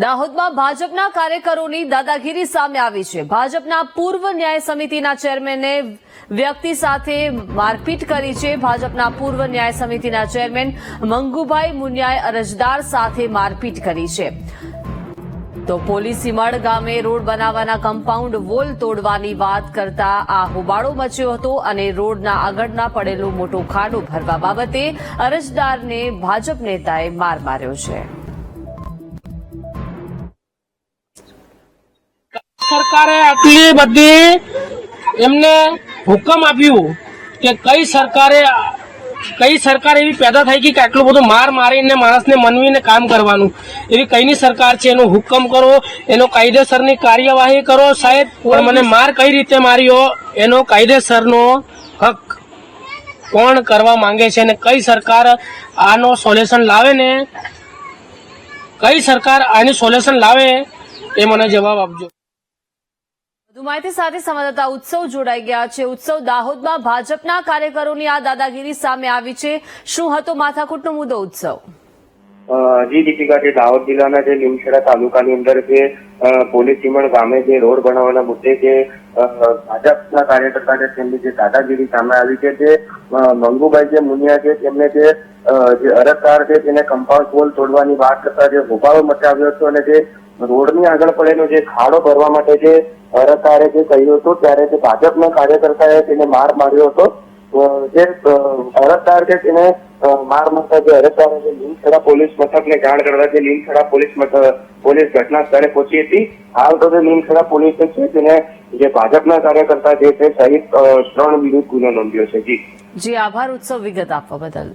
દાહોદમાં ભાજપના કાર્યકરોની દાદાગીરી સામે આવી છે. ભાજપના પૂર્વ ન્યાય સમિતિના ચેરમેને વ્યક્તિ સાથે મારપીટ કરી છે. ભાજપના પૂર્વ ન્યાય સમિતિના ચેરમેન મંગુભાઈ મુનિયાએ અરજદાર સાથે મારપીટ કરી છે. તો પોલીસ સીમાડ ગામે રોડ બનાવવાના કમ્પાઉન્ડ વોલ તોડવાની વાત કરતા આ હોબાળો મચ્યો હતો અને રોડના આગળના પડેલું મોટું ખાડું ભરવા બાબતે અરજદારને ભાજપ નેતાએ માર માર્યો છે. સરકારે આટલી બધી એમને હુકમ આપ્યું કે કઈ સરકારે કઈ સરકાર એવી પેદા થઈ ગઈ કે આટલું બધું માર મારીને માણસને મનવીને કામ કરવાનું. એવી કઈની સરકાર છે? એનો હુકમ કરો એનો કાયદેસરની કાર્યવાહી કરો સાહેબ. પણ મને માર કઈ રીતે માર્યો? એનો કાયદેસરનો હક કોણ કરવા માંગે છે અને કઈ સરકાર આનો સોલ્યુશન લાવે ને? કઈ સરકાર આની સોલ્યુશન લાવે? એ મને જવાબ આપજો. વધુ માહિતી સાથે સંવાદદાતા ઉત્સવ જોડાઈ ગયા છે. ઉત્સવ દાહોદમાં ભાજપના કાર્યકરોની આ દાદાગીરી સામે આવી છે. શું હતો માથાકૂટનો મુદ્દો ઉત્સવ? જી, દીપિકા, જે દાહોદ જિલ્લાના જે લીમખેડા તાલુકાની અંદર જે પોલીસ સીમણ ગામે જે રોડ બનાવવાના મુદ્દે જે ભાજપના કાર્યકર્તા છે, તેમની જે દાદાગીરી સામે આવી છે, જે મંગુભાઈ જે મુનિયા છે, તેમને જે અરજદાર છે, તેને કમ્પાઉન્ડ વોલ તોડવાની વાત કરતા જે હોબાળો મચાવ્યો હતો અને જે રોડની આગળ પડેલો જે ખાડો ભરવા માટે જે અરજદારે જે કહ્યું હતું, ત્યારે જે ભાજપના કાર્યકર્તાએ તેને માર માર્યો હતો જે અરજદાર છે તેને માર મારતા જે અરજદારે જે લીમખેડા પોલીસ મથકને જાણ કરતા જે લીમખેડા પોલીસ મથક પોલીસ ઘટના સ્થળે પહોંચી હતી, હાલ તો જે લીમખેડા પોલીસ છે તેને જે ભાજપના કાર્યકર્તા જે છે, સહિત ત્રણ વિરુદ્ધ ગુનો નોંધ્યો છે. જી. જી, આભાર. ઉત્સવ વિગત આપવા બદલ.